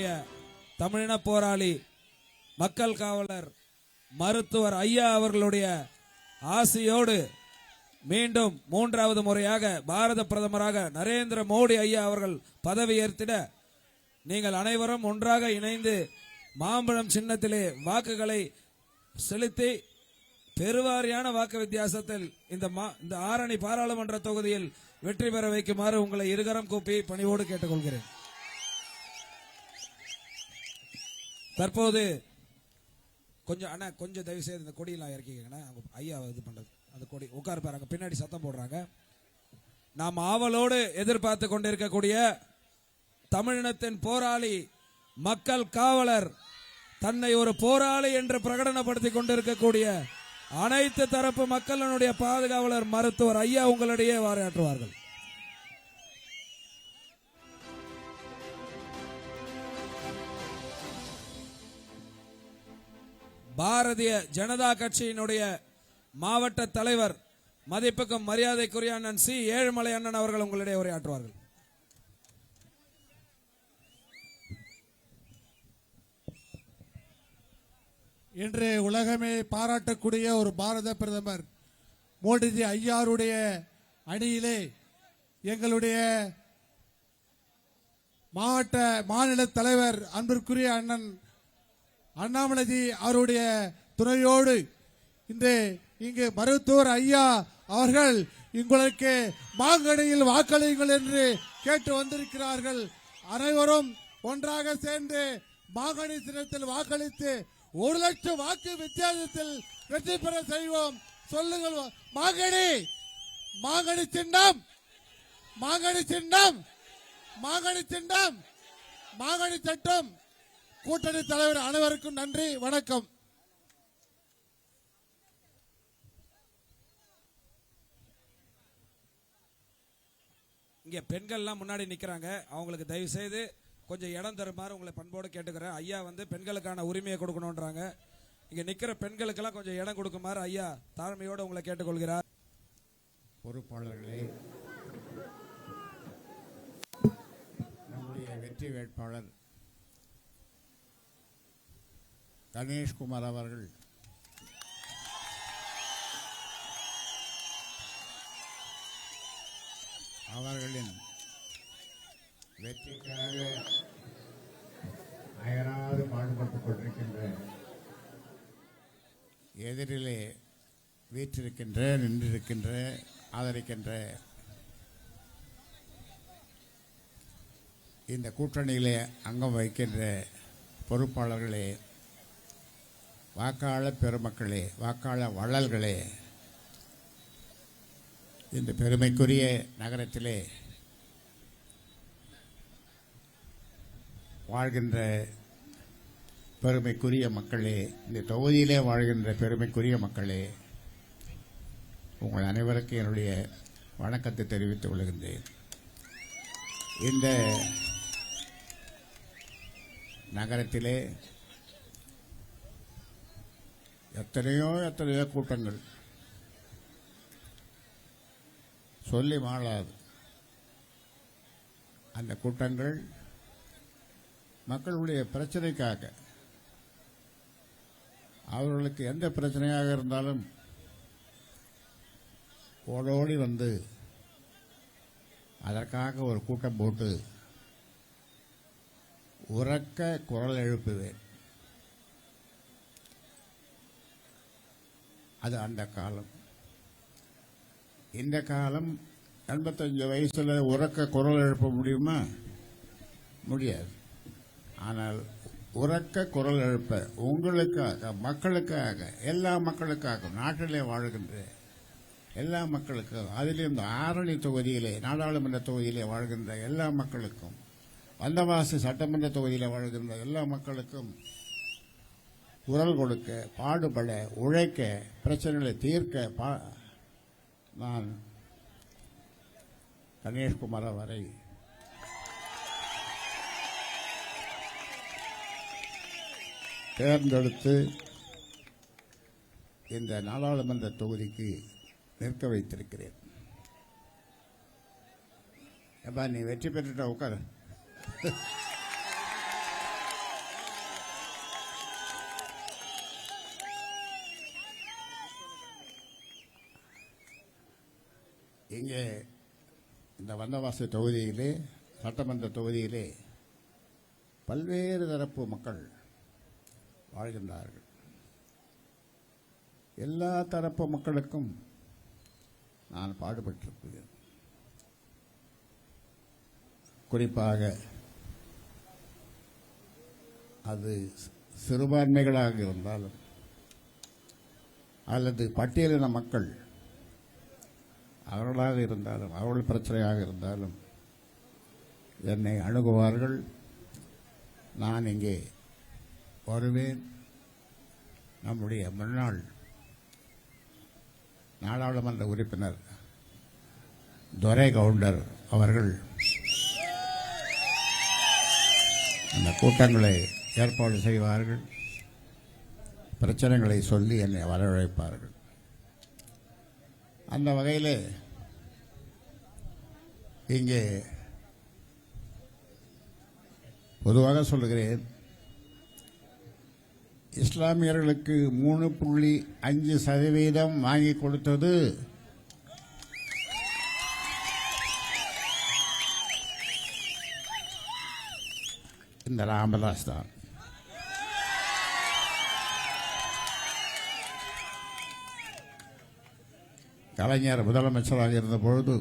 நம்முடைய தமிழின போராளி மக்கள் காவலர் மருத்துவர் ஐயா அவர்களுடைய ஆசையோடு மீண்டும் மூன்றாவது முறையாக பாரத பிரதமராக நரேந்திர மோடி ஐயா அவர்கள் பதவியேற்றிட நீங்கள் அனைவரும் ஒன்றாக இணைந்து மாம்பழம் சின்னத்திலே வாக்குகளை செலுத்தி பெருவாரியான வாக்கு வித்தியாசத்தில் இந்த மா- இந்த ஆரணி பாராளுமன்ற தொகுதியில் வெற்றி பெற வைக்குமாறு உங்களை இருகரம் கூப்பி பணிவோடு கேட்டுக்கொள்கிறேன். தற்போது கொஞ்சம் அண்ணா கொஞ்சம் தயவு செய்து இந்த கொடியெல்லாம் இறக்கிக்கங்கண்ணா. அவங்க ஐயா இது பண்ணுறது அந்த கொடி உட்காரு பாருங்க பின்னாடி சத்தம் போடுறாங்க. நாம் ஆவலோடு எதிர்பார்த்து கொண்டிருக்கக்கூடிய தமிழினத்தின் போராளி மக்கள் காவலர் தன்னை ஒரு போராளி என்று பிரகடனப்படுத்திக் கொண்டிருக்கக்கூடிய அனைத்து தரப்பு மக்களினுடைய பாதுகாவலர் மருத்துவர் ஐயா உங்களிடையே வாராற்றுவார்கள். பாரதிய ஜனதா கட்சியினுடைய மாவட்ட தலைவர் மதிப்புக்கும் மரியாதைக்குரிய அண்ணன் சி. ஏழுமலை அண்ணன் அவர்கள் உங்களிடையே உரையாற்றுவார்கள். இன்று உலகமே பாராட்டக்கூடிய ஒரு பாரத பிரதமர் மோடிஜி ஐயாருடைய அணியிலே எங்களுடைய மாவட்ட மாநில தலைவர் அன்பிற்குரிய அண்ணன் அண்ணாமலைஜி அவருடைய துணையோடு இன்று இங்கு மருத்துவர் ஐயா அவர்கள் உங்களுக்கு மாங்கனியில் வாக்களியுங்கள் என்று கேட்டு வந்திருக்கிறார்கள். அனைவரும் ஒன்றாக சேர்ந்து மாங்கனி சின்னத்தில் வாக்களித்து ஒரு லட்சம் வாக்கு வித்தியாசத்தில் வெற்றி பெற செய்வோம். சொல்லுங்கள் மாங்கனி மாங்கனி சின்னம் மாங்கனி சின்னம் மாங்கனி சின்னம் மாங்கனி சட்டம். கூட்டணி தலைவர் அனைவருக்கும் நன்றி வணக்கம். இங்க பெண்கள்லாம் முன்னாடி நிக்கிறாங்க. அவங்களுக்கு தயவு செய்து கொஞ்சம் இடம் தருமாறு உங்களை பண்போடு கேட்டுக்கிறேன். ஐயா வந்து பெண்களுக்கான உரிமையை கொடுக்கணுன்றாங்க இங்க நிக்கிற பெண்களுக்கெல்லாம் கொஞ்சம் இடம் கொடுக்குமாறு ஐயா தாழ்மையோடு உங்களை கேட்டுக்கொள்கிறார். பொறுப்பாளர்களே நம்முடைய வெற்றி வேட்பாளர் கணேஷ்குமார் அவர்கள். அவர்களின் வெற்றிக்காக அயராது பாடுபட்டுக் கொண்டிருக்கின்ற எதிரிலே வீற்றிருக்கின்ற நின்றிருக்கின்ற ஆதரிக்கின்ற இந்த கூட்டணியிலே அங்கம் வகிக்கின்ற பொறுப்பாளர்களே வாக்காளர் பெருமக்களே வாக்காளர் வள்ளல்களே இந்த பெருமைக்குரிய நகரத்திலே வாழ்கின்ற பெருமைக்குரிய மக்களே இந்த தொகுதியிலே வாழ்கின்ற பெருமைக்குரிய மக்களே உங்கள் அனைவருக்கும் என்னுடைய வணக்கத்தை தெரிவித்துக் கொள்கின்றேன். இந்த நகரத்திலே எத்தனையோ எத்தனையோ கூட்டங்கள். சொல்லி மாளாது அந்த கூட்டங்கள் மக்களுடைய பிரச்சனைக்காக. அவர்களுக்கு எந்த பிரச்சனையாக இருந்தாலும் ஓடோடி வந்து அதற்காக ஒரு கூட்டம் போட்டு உறக்க குரல் எழுப்புவேன். அது அந்த காலம். இந்த காலம் எண்பத்தஞ்சு வயசில் உறக்க குரல் எழுப்ப முடியுமா? முடியாது. ஆனால் உறக்க குரல் எழுப்ப உங்களுக்காக மக்களுக்காக எல்லா மக்களுக்காக நாட்டிலே வாழ்கின்ற எல்லா மக்களுக்கும் அதிலும் இந்த ஆரணி தொகுதியிலே நாடாளுமன்ற தொகுதியிலே வாழ்கின்ற எல்லா மக்களுக்கும் வந்தவாசி சட்டமன்ற தொகுதியில் வாழ்கின்ற எல்லா மக்களுக்கும் குரல் கொடுக்க பாடுபட உழைக்க பிரச்சனைகளை தீர்க்க பா நான் கணேஷ்குமார் வரை தேர்ந்தெடுத்து இந்த நாடாளுமன்ற தொகுதிக்கு நிற்க வைத்திருக்கிறேன். எப்பா நீ வெற்றி பெற்றுட்ட உட்கார். இங்கே இந்த வந்தவாசி தொகுதியிலே சட்டமன்ற தொகுதியிலே பல்வேறு தரப்பு மக்கள் வாழ்கின்றார்கள். எல்லா தரப்பு மக்களுக்கும் நான் பாடுபட்டிருக்கிறேன். குறிப்பாக அது சிறுபான்மைகளாக இருந்தாலும் அல்லது பட்டியலின மக்கள் அவர்களாக இருந்தாலும் அவர்கள் பிரச்சனையாக இருந்தாலும் என்னை அணுகுவார்கள். நான் இங்கே வருவேன். நம்முடைய முன்னாள் நாடாளுமன்ற உறுப்பினர் துரை கவுண்டர் அவர்கள் அந்த கூட்டங்களை ஏற்பாடு செய்வார்கள். பிரச்சனைகளை சொல்லி என்னை வரவழைப்பார்கள். அந்த வகையில் இங்கே பொதுவாக சொல்லுகிறேன் இஸ்லாமியர்களுக்கு மூணு புள்ளி அஞ்சு சதவீதம் வாங்கி கொடுத்தது இந்த ராமதாஸ் தான். கலைஞர் முதலமைச்சராக இருந்த பொழுது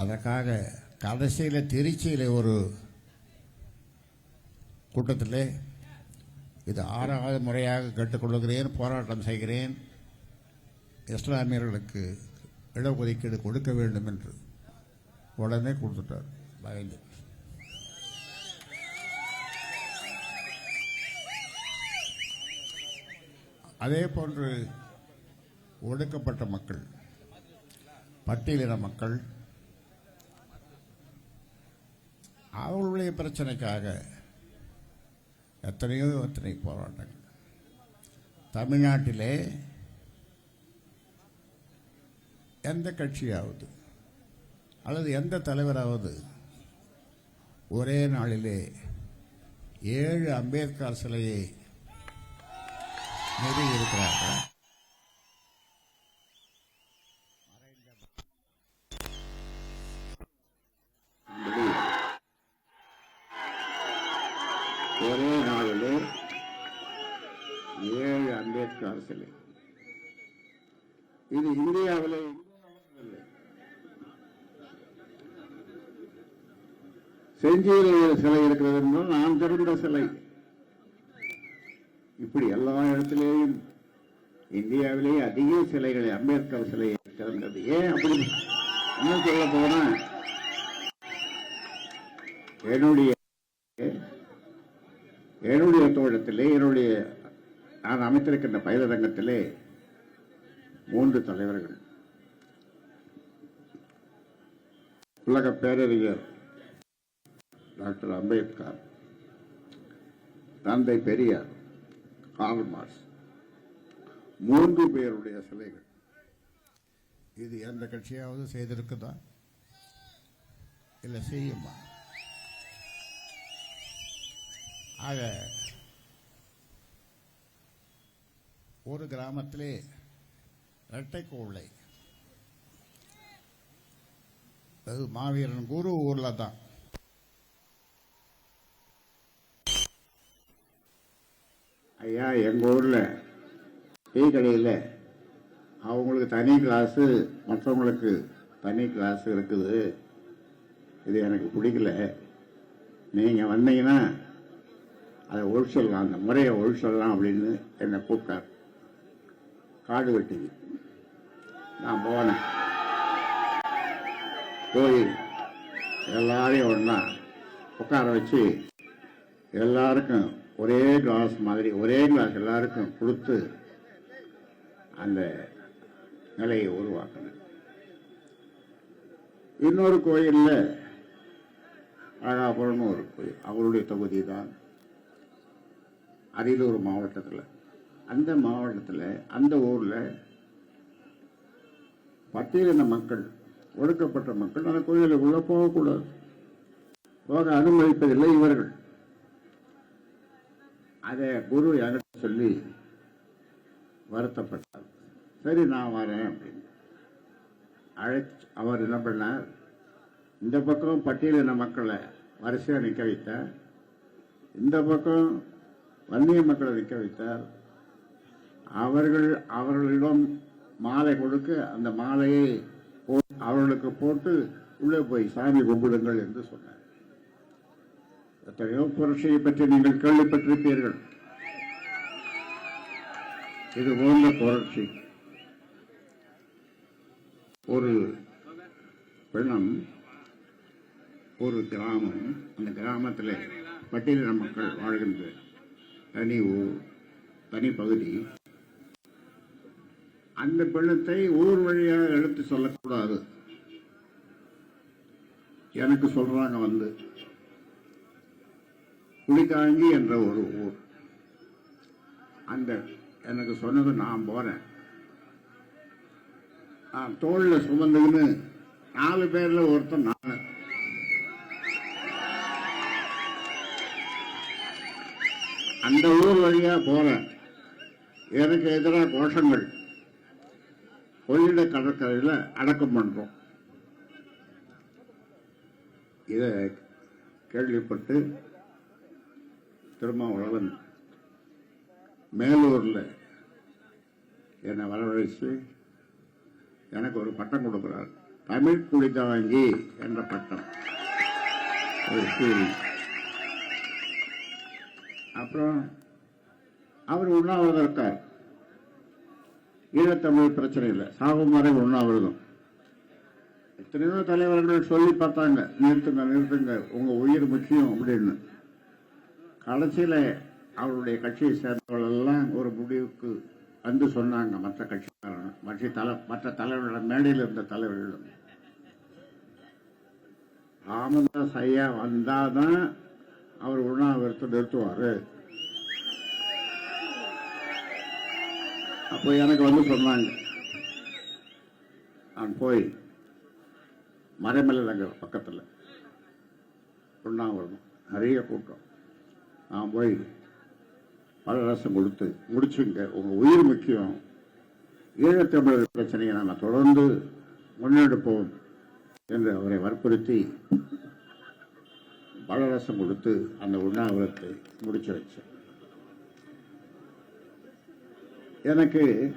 அதற்காக கடைசியில் திருச்சியில் ஒரு கூட்டத்தில் இது ஆறாவது முறையாக கேட்டுக்கொள்கிறேன் போராட்டம் செய்கிறேன். இஸ்லாமியர்களுக்கு இடஒதுக்கீடு கொடுக்க வேண்டும் என்று உடனே கொடுத்துட்டார். பயந்து. அதே போன்று ஒடுக்கப்பட்ட மக்கள் பட்டியலின மக்கள் அவர்களுடைய பிரச்சனைக்காக எத்தனையோ எத்தனை போராட்டங்கள். தமிழ்நாட்டிலே எந்த கட்சியாவது அல்லது எந்த தலைவராவது ஒரே நாளிலே ஏழு அம்பேத்கர் சிலையை நிறுவியிருக்கிறார்கள் இருக்கிறார்கள் ஒரே நாளிலே ஏழு இது இந்தியாவில் செஞ்சியில் ஒரு சிலை இருக்கிறது என்றால் நான் திறந்த சிலை. இப்படி எல்லா இடத்திலேயும் இந்தியாவிலேயே அதிக சிலைகளை அம்பேத்கர் சிலை திறந்தது. ஏன் அப்படி? இன்னும் சொல்ல போனா என்னுடைய என்னுடைய தோட்டத்திலே என்னுடைய நான் அமைத்திருக்கின்ற பயிலரங்கத்திலே மூன்று தலைவர்கள். உலக பேரறிஞர் டாக்டர் அம்பேத்கர் தந்தை பெரியார் கார்ல் மார்க்ஸ் மூன்று பேருடைய சிலைகள். இது எந்த கட்சியாவது செய்திருக்குதா? இல்லை செய்யுமா? ஆக ஒரு கிராமத்திலே இரட்டை கோவிலை. அது மாவீரன் குரு ஊரில் தான். ஐயா எங்கள் ஊரில் டீ கடையில் அவங்களுக்கு தனி கிளாஸு மற்றவங்களுக்கு தனி கிளாஸ் இருக்குது. இது எனக்கு பிடிக்கல. நீங்கள் வந்தீங்கன்னா அதை ஒழிச்சிடலாம் அந்த முறையை ஒழிச்சிடலாம் அப்படின்னு என்னை கூப்பிட்டார். காடு வெட்டி நான் போனேன். போய் எல்லாரையும் ஒன்றா உட்கார வச்சு எல்லாருக்கும் ஒரே கிளாஸ் மாதிரி ஒரே கிளாஸ் எல்லாருக்கும் கொடுத்து அந்த நிலையை உருவாக்கினேன். இன்னொரு கோயிலில் அழகாபுரம்னு ஒரு கோயில். அவருடைய தொகுதி தான் அரியலூர் மாவட்டத்தில். அந்த மாவட்டத்தில் அந்த ஊரில் பட்டியலின மக்கள் ஒடுக்கப்பட்ட மக்கள் அந்த கோயிலுக்குள்ள போகக்கூடாது. போக அனுமதிப்பதில்லை இவர்கள். அதை குரு என்கிட்ட சொல்லி வருத்தப்பட்டார். சரி நான் வரேன் அப்படின்னு. அழைச்சு அவர் என்ன பண்ணார்? இந்த பக்கம் பட்டியலின மக்களை வரிசையாக நிற்க வைத்தார். இந்த பக்கம் வன்னிய மக்களை நிற்க வைத்தார். அவர்கள் அவர்களிடம் மாலை கொடுக்க அந்த மாலையை போ- அவர்களுக்கு போட்டு உள்ளே போய் சாமி கும்பிடுங்கள் என்று சொன்னார். எத்தனையோ புரட்சியை பற்றி நீங்கள் கேள்விப்பட்டிருப்பீர்கள். இது போன்ற புரட்சி. ஒரு பெண்ணம் ஒரு கிராமம் அந்த கிராமத்தில் பட்டியலின மக்கள் வாழ்கின்ற தனி ஊர் தனி பகுதி அந்த பெண்ணத்தை ஊர் வழியாக எடுத்து சொல்லக்கூடாது. எனக்கு சொல்றாங்க வந்து குளிக்காங்கி என்ற ஒரு ஊர். அந்த எனக்கு சொன்னது நான் போறேன். நான் தோல்ல சுமந்துக்குன்னு நாலு பேர்ல ஒருத்தன் நான். அந்த ஊர் வழியா போறேன். எனக்கு எதிராக கோஷங்கள். கொள்ளிட கடற்கரையில் அடக்கம் பண்றோம். இதை கேள்விப்பட்டு திருமாவளவன் மேலூர்ல என்னை வரவழைச்சு எனக்கு ஒரு பட்டம் கொடுக்கிறார். தமிழ் குளிதாங்கி என்ற பட்டம். அப்புறம் அவர் உண்ணாவிரதம் இருக்கார். ஈழத்தமிழ் பிரச்சனை இல்லை. சாகும் வரை உண்ணாவிரதம் எத்தனையோ தலைவர்கள் சொல்லி பார்த்தாங்க நிறுத்துங்க நிறுத்துங்க உங்க உயிர் முக்கியம் அப்படின்னு. கடைசியில அவருடைய கட்சியை சேர்ந்தவர்கள் எல்லாம் ஒரு முடிவுக்கு வந்து சொன்னாங்க மற்ற கட்சிக்காரன் மற்ற தலை மற்ற தலைவர்களிடம் மேடையில் இருந்த தலைவர்களும் ராமதாஸ் ஐயா வந்தாதான் அவர் உண்ணாவிரத்தை நிறுத்துவாரு. அப்போ எனக்கு வந்து சொன்னாங்க. நான் போய் மறைமலை நகர் பக்கத்தில் உண்ணாவிரதம் நிறைய கூட்டம். நான் போய் பலரசம் கொடுத்து முடிச்சுங்க உங்க உயிர் முக்கியம். ஈழத்தமிழர் பிரச்சனையை நாங்கள் தொடர்ந்து முன்னெடுப்போம் என்று அவரை வற்புறுத்தி பலரசம் கொடுத்து அந்த உண்ணாவிரத்தை முடிச்சு வச்சேன். எனக்கு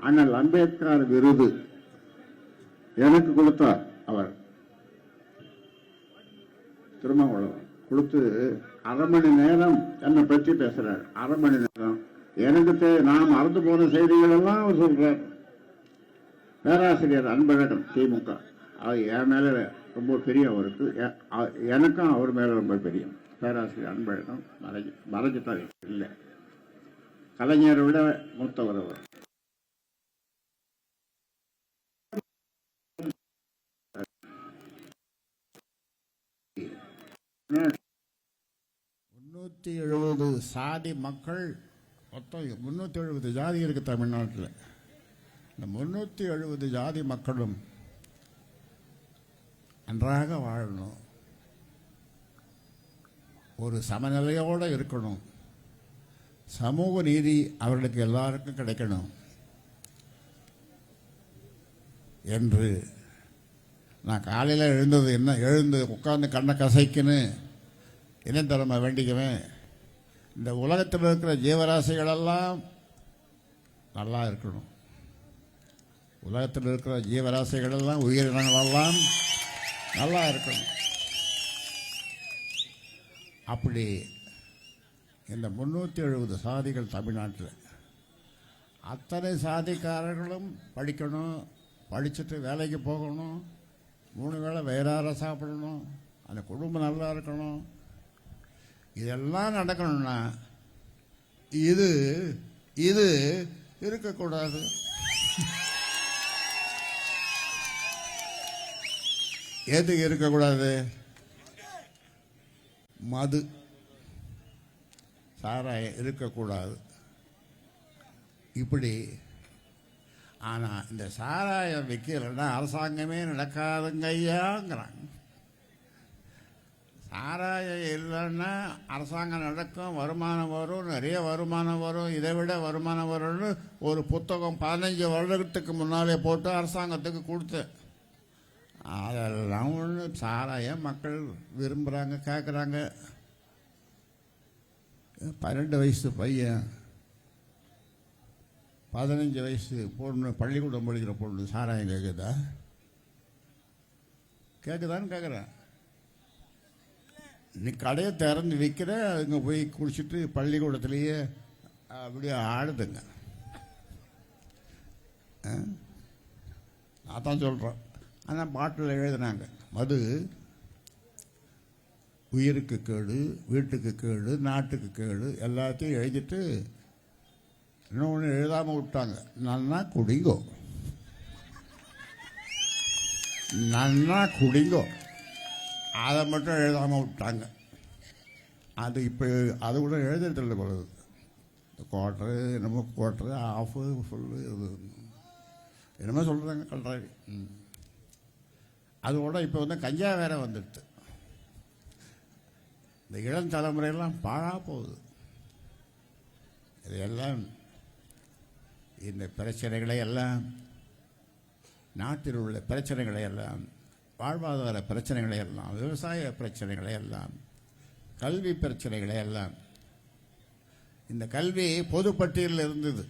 அண்ணல் அம்பேத்கர் விருது. எனக்கு கொடுத்தார் அவர். திருமாவளவன் கொடுத்து அரை மணி நேரம் என்னை பற்றி பேசுறார். அரை மணி நேரம். எனக்கு நான் மறந்து போன செய்திகள் எல்லாம் அவர் சொல்றார். பேராசிரியர் அன்பழகன் திமுக. அவர் என் மேல ரொம்ப பெரிய அவருக்கு. எனக்கும் அவர் மேல ரொம்ப பெரிய. பேராசிரியர் அன்பழகன் மறைஞ்சு மறைஞ்சிட்டார். இல்லை. கலைஞரை விட மூத்தவர் அவர். முன்னூற்றி எழுபது சாதி மக்கள் மொத்தம் முந்நூற்றி எழுபது ஜாதி இருக்கு தமிழ்நாட்டில். இந்த முந்நூற்றி எழுபது ஜாதி மக்களும் நன்றாக வாழணும். ஒரு சமநிலையோடு இருக்கணும். சமூக நீதி அவர்களுக்கு எல்லாருக்கும் கிடைக்கணும். என்று நான் காலையில் எழுந்தது என்ன எழுந்து உட்காந்து கண்ணை கசைக்குன்னு என்ன வேண்டிக்குவேன்? இந்த உலகத்தில் இருக்கிற ஜீவராசிகளெல்லாம் நல்லா இருக்கணும். உலகத்தில் இருக்கிற ஜீவராசிகளெல்லாம் உயிரினங்களெல்லாம் நல்லா இருக்கணும். அப்படி இந்த முன்னூற்றி எழுபது சாதிகள் தமிழ்நாட்டில். அத்தனை சாதிக்காரர்களும் படிக்கணும் படிச்சுட்டு வேலைக்கு போகணும் மூணு வேளை வயிறார சாப்பிடணும் அந்த குடும்பம் நல்லா இருக்கணும். இதெல்லாம் நடக்கணும்னா இது இது இருக்கக்கூடாது. எது இருக்கக்கூடாது? மது. சாராயம் இருக்கக்கூடாது. இப்படி. ஆனால் இந்த சாராயம் விற்கிறன்னா அரசாங்கமே நடக்காதுங்க ஐயாங்கிறாங்க. சாராயம் இல்லைன்னா அரசாங்கம் நடக்கும் வருமானம் வரும் நிறைய வருமானம் வரும் இதை விட வருமானம் வரும்னு ஒரு புத்தகம் பதினஞ்சு வருடத்துக்கு முன்னாலே போட்டு அரசாங்கத்துக்கு கொடுத்தேன். அதெல்லாம் ஒன்று சாராயம் மக்கள் விரும்புகிறாங்க கேட்குறாங்க பன்னெண்டு வயசு பையன் பதினஞ்சு வயசு பொண்ணு பள்ளிக்கூடம் படிக்கிற பொண்ணு சாராயம் கேட்குதா கேட்குதான்னு கேட்குறேன் நீ கடையை திறந்து விற்கிற அங்கே போய் குளிச்சுட்டு பள்ளிக்கூடத்துலேயே அப்படியே ஆடுதுங்க. நான் தான் சொல்கிறேன் ஆனால் பாட்டில் எழுதுனாங்க. மது உயிருக்கு கேடு வீட்டுக்கு கேடு நாட்டுக்கு கேடு எல்லாத்தையும் எழுதிட்டு இன்னொன்று எழுதாமல் விட்டாங்க? நன்னா குடிங்கோ. நன்னா குடிங்கோ. அதை மட்டும் எழுதாமல் விட்டாங்க. அது இப்போ அது கூட எழுதுறதில்ல பொழுது குவார்ட்ரு என்னமோ குவாட்ரு ஆஃபு ஃபுல்லு இது. என்னமோ சொல்கிறாங்க கல்றாவி ம். அதோட இப்போ வந்து கஞ்சா வேற வந்துடுது. இந்த இளம் தலைமுறையெல்லாம் பாழா போகுது. இதையெல்லாம் இந்த பிரச்சனைகளை எல்லாம் நாட்டில் உள்ள பிரச்சனைகளை எல்லாம் வாழ்வாதார பிரச்சனைகளை எல்லாம் விவசாய பிரச்சனைகளை எல்லாம் கல்வி பிரச்சனைகளை எல்லாம் இந்த கல்வி பொது பட்டியலில் இருந்தது.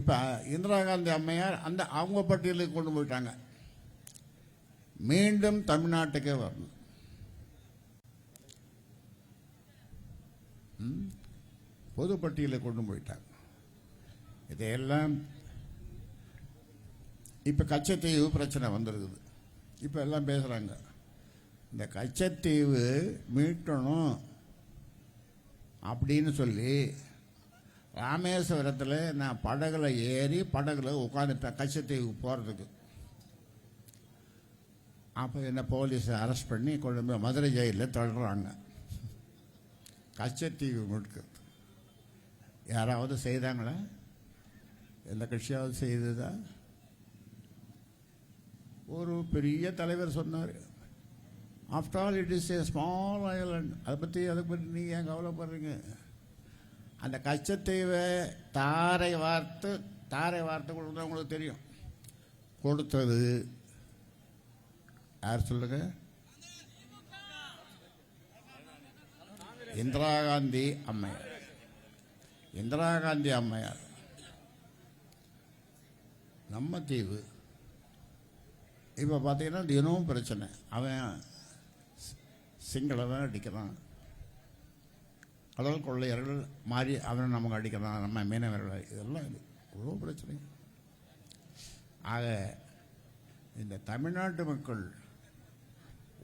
இப்போ இந்திரா காந்தி அம்மையார் அந்த அவங்க பட்டியலுக்கு கொண்டு போயிட்டாங்க. மீண்டும் தமிழ்நாட்டுக்கே வரணும். ம்? பட்டியலில் கொண்டு போயிட்டாங்க. இதையெல்லாம் இப்போ கச்சத்தீவு பிரச்சனை வந்திருக்குது. இப்போ எல்லாம் பேசுகிறாங்க இந்த கச்சத்தீவு மீட்டணும் அப்படின்னு சொல்லி ராமேஸ்வரத்தில் நான் படகுல ஏறி படகுல உட்காந்துட்டேன் கச்சத்தீவுக்கு போகிறதுக்கு அப்போ என்ன போலீஸ் அரெஸ்ட் பண்ணி கொண்டு போய் மதுரை ஜெயிலில் தள்ளுறாங்க. கச்சத்தீவு மீட்கிறது யாராவது செய்தாங்களா? எந்த கட்சியாவது செய்ததா? ஒரு பெரிய தலைவர் சொன்னார். After all it is a small island அதை பற்றி அதை பற்றி நீங்கள் ஏன் கவலைப்படுறீங்க? அந்த கச்சத்தீவை தாரை வார்த்து தாரை வார்த்தை கொடுத்தா உங்களுக்கு தெரியும். கொடுத்தது யார் சொல்லுங்கள் இந்திரா காந்தி அம்மையார். இந்திரா காந்தி அம்மையார். நம்ம தீவு. இப்போ பார்த்தீங்கன்னா தினமும் பிரச்சனை. அவன் சிங்களவன் அடிக்கிறான். கடல் கொள்ளையர்கள் மாறி அவனை நமக்கு அடிக்கிறான். நம்ம மீனவர்கள். இதெல்லாம் இது இவ்வளோ பிரச்சனை. ஆக இந்த தமிழ்நாட்டு மக்கள்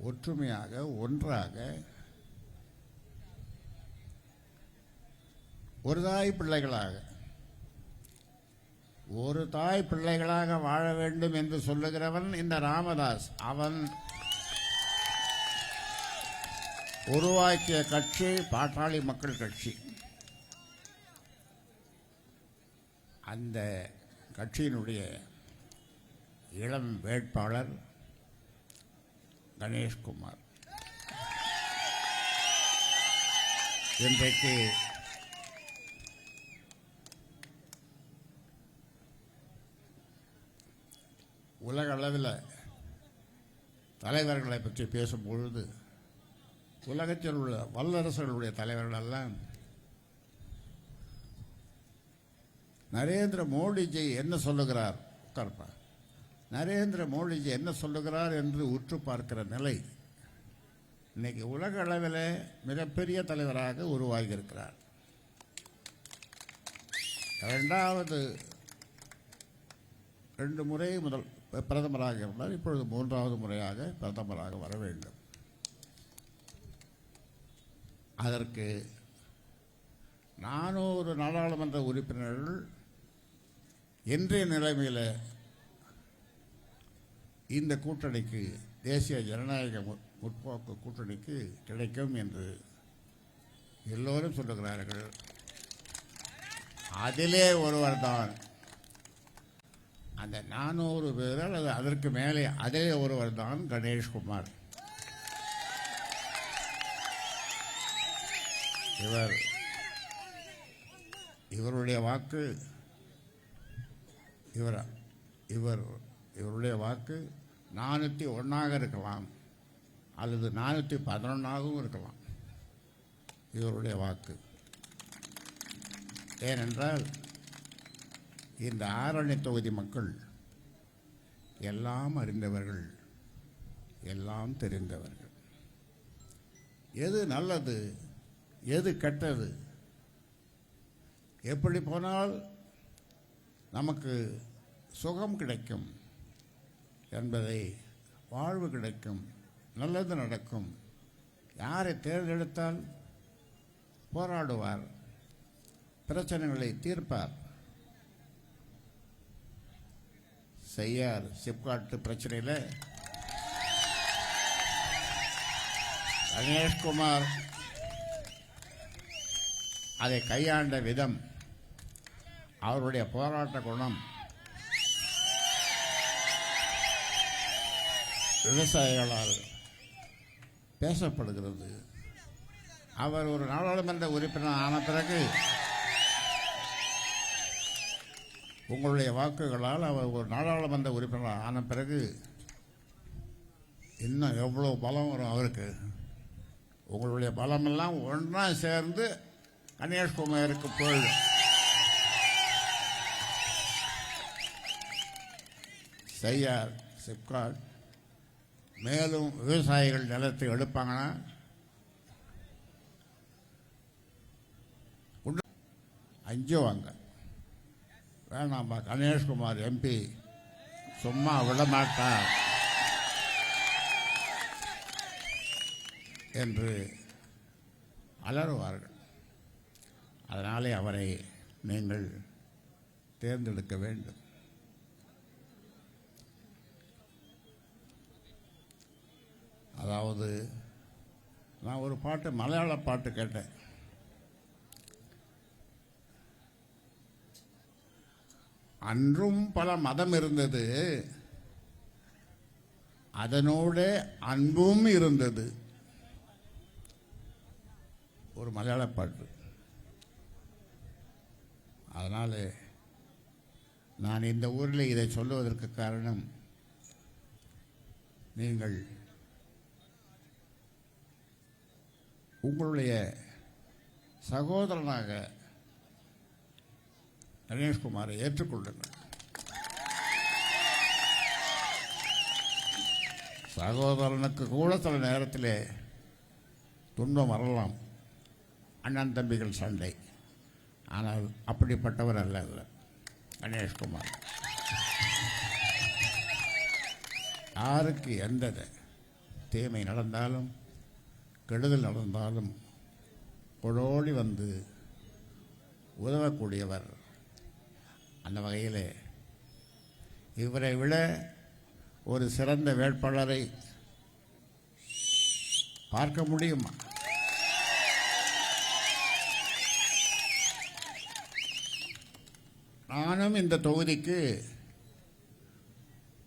ஒற்றுமையாக ஒன்றாக ஒரு தாய் பிள்ளைகளாக. ஒரு தாய் பிள்ளைகளாக வாழ வேண்டும் என்று சொல்லுகிறவன் இந்த ராமதாஸ். அவன் உருவாக்கிய கட்சி பாட்டாளி மக்கள் கட்சி. அந்த கட்சியினுடைய இளம் வேட்பாளர் கணேஷ்குமார். இன்றைக்கு உலக அளவில் தலைவர்களை பற்றி பேசும்பொழுது உலகத்தில் உள்ள வல்லரசுகளுடைய தலைவர்கள் எல்லாம் நரேந்திர மோடிஜி என்ன சொல்லுகிறார்? உட்கார்ப்பா. நரேந்திர மோடிஜி என்ன சொல்லுகிறார் என்று உற்று பார்க்கிற நிலை இன்னைக்கு உலக அளவில் மிகப்பெரிய தலைவராக உருவாகியிருக்கிறார். இரண்டாவது ரெண்டு முறை முதல் பிரதமராக இருந்தார் இப்பொழுது மூன்றாவது முறையாக பிரதமராக வர வேண்டும். அதற்கு நானூறு நாடாளுமன்ற உறுப்பினர்கள் இன்றைய நிலைமையில் இந்த கூட்டணிக்கு தேசிய ஜனநாயக முற்போக்கு கூட்டணிக்கு கிடைக்கும் என்று எல்லோரும் சொல்லுகிறார்கள். அதிலே ஒருவர் தான் அந்த நானூறு பேர் அல்லது அதற்கு மேலே அதே ஒருவர் தான் கணேஷ்குமார் இவர் இவருடைய வாக்கு இவர் இவர் இவருடைய வாக்கு நானூற்றி ஒன்றாக இருக்கலாம் அல்லது நானூற்றி பதினொன்றாகவும் இருக்கலாம். இவருடைய வாக்கு. ஏனென்றால் இந்த ஆரணி தொகுதி மக்கள் எல்லாம் அறிந்தவர்கள் எல்லாம் தெரிந்தவர்கள். எது நல்லது எது கெட்டது எப்படி போனால் நமக்கு சுகம் கிடைக்கும் என்பதை வாழ்வு கிடைக்கும் நல்லது நடக்கும். யாரை தேர்ந்தெடுத்தால் போராடுவார் பிரச்சனைகளை தீர்ப்பார். செய்யார். சிப்காட் பிரச்சனையில் கணேஷ்குமார் அதை கையாண்ட விதம் அவருடைய போராட்ட குணம் விவசாயிகளால் பேசப்படுகிறது. அவர் ஒரு நாடாளுமன்ற உறுப்பினர் ஆன பிறகு உங்களுடைய வாக்குகளால் அவர் ஒரு நாடாளுமன்ற உறுப்பினர் ஆன பிறகு இன்னும் எவ்வளோ பலம் வரும் அவருக்கு? உங்களுடைய பலமெல்லாம் ஒன்றா சேர்ந்து கன்னியாகுமரிக்கு போயிடும். செய்யார் சிப்காட் மேலும் விவசாயிகள் நிலத்தை எடுப்பாங்கன்னா அஞ்சு வாங்க. வேணாம்பா கணேஷ்குமார் எம்பி. சும்மா விடமாட்டார் என்று அலறுவார்கள். அதனாலே அவரை நீங்கள் தேர்ந்தெடுக்க வேண்டும். அதாவது நான் ஒரு பாட்டு மலையாள பாட்டு கேட்டேன். அன்றும் பல மதம் இருந்தது. அதனோட அன்பும் இருந்தது. ஒரு மலையாள பாட்டு. அதனால் நான் இந்த ஊரில் இதை சொல்லுவதற்கு காரணம் நீங்கள் உங்களுடைய சகோதரனாக கணேஷ்குமாரை ஏற்றுக்கொள்ளுங்கள். சகோதரனுக்கு கூட சில நேரத்தில் துன்பம் வரலாம். அண்ணன் தம்பிகள் சண்டை. ஆனால் அப்படிப்பட்டவர் அல்ல அல்ல கணேஷ்குமார். யாருக்கு எந்த தீமை நடந்தாலும் கெடுதல் நடந்தாலும் கொடோடி வந்து உதவக்கூடியவர் அந்த வகையில். இவரை விட ஒரு சிறந்த வேட்பாளரை பார்க்க முடியுமா? நானும் இந்த தொகுதிக்கு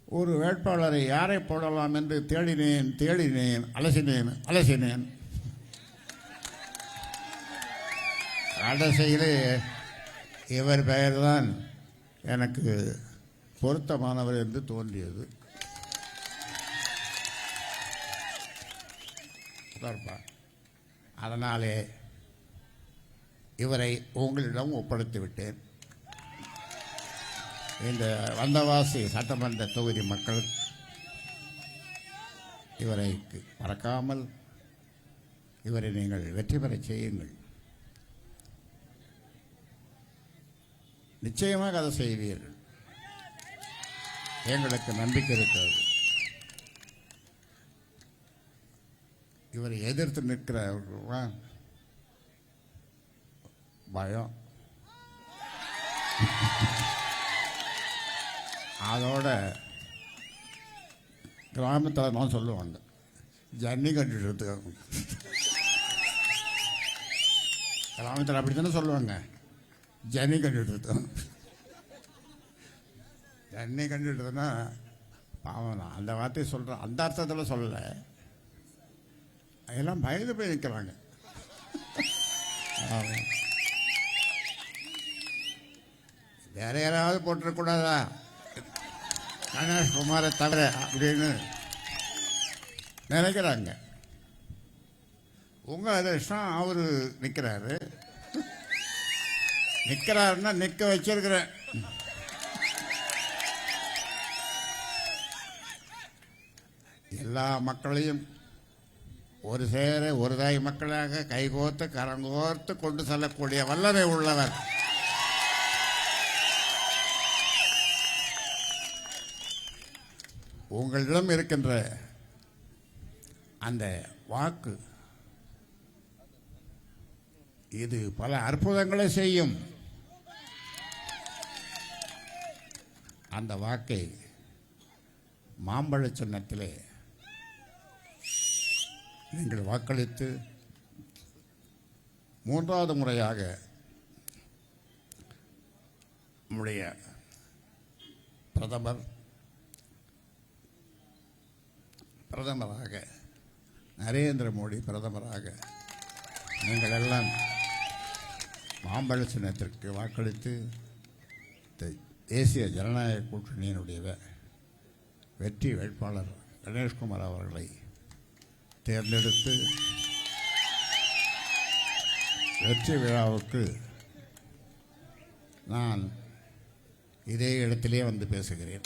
ஒரு வேட்பாளரை யாரை போடலாம் என்று தேடினேன் தேடினேன் அலசினேன் அலசினேன். கடைசியிலே இவர் பெயர்தான் எனக்கு பொருத்தமானவர் என்று தோன்றியது. அதனாலே இவரை உங்களிடம் ஒப்படைத்துவிட்டேன். இந்த வந்தவாசி சட்டமன்ற தொகுதி மக்கள் இவரை மறக்காமல் இவரை நீங்கள் வெற்றி பெறச் செய்யுங்கள். நிச்சயமாக அதை செய்வீர்கள். எங்களுக்கு நம்பிக்கை இருக்கிறது. இவரை எதிர்த்து நிற்கிறவர்களா பயம். அதோட கிராமத்தில் தான் சொல்லுவாங்க. ஜன்னி கட்டிட்டு கிராமத்தில் அப்படி தானே சொல்லுவாங்க. ஜன்னி கண்டுட்டு ஜன்னி கண்டுட்டுனா பாவம் நான் அந்த வார்த்தையை சொல்கிறேன் அந்த அர்த்தத்தில் சொல்லலை. எல்லாம் பயந்து போய் நிற்கிறாங்க வேற யாராவது போட்டுறக்கூடாதா கணேஷ்குமாரை தவிர அப்படின்னு நினைக்கிறாங்க. உங்கள் அதிர்ஷ்டம் அவர் நிற்கிறாரு நிற்கிறாருன்னா நிற்க வச்சிருக்கிறேன். எல்லா மக்களையும் ஒரு சேர ஒரு தாய் மக்களாக கைகோர்த்து கரங்கோர்த்து கொண்டு செல்லக்கூடிய வல்லமை உள்ளவர். உங்களிடம் இருக்கின்ற அந்த வாக்கு இது பல அற்புதங்களை செய்யும். அந்த வாக்கை மாம்பழ சின்னத்திலே நீங்கள் வாக்களித்து மூன்றாவது முறையாக நம்முடைய பிரதமர் பிரதமராக நரேந்திர மோடி பிரதமராக நீங்கள் எல்லாம் மாம்பழ சின்னத்திற்கு வாக்களித்து தேசிய ஜனநாயக கூட்டணியினுடைய வெற்றி வேட்பாளர் கணேஷ்குமார் அவர்களை தேர்ந்தெடுத்து வெற்றி விழாவுக்கு நான் இதே இடத்திலே வந்து பேசுகிறேன்.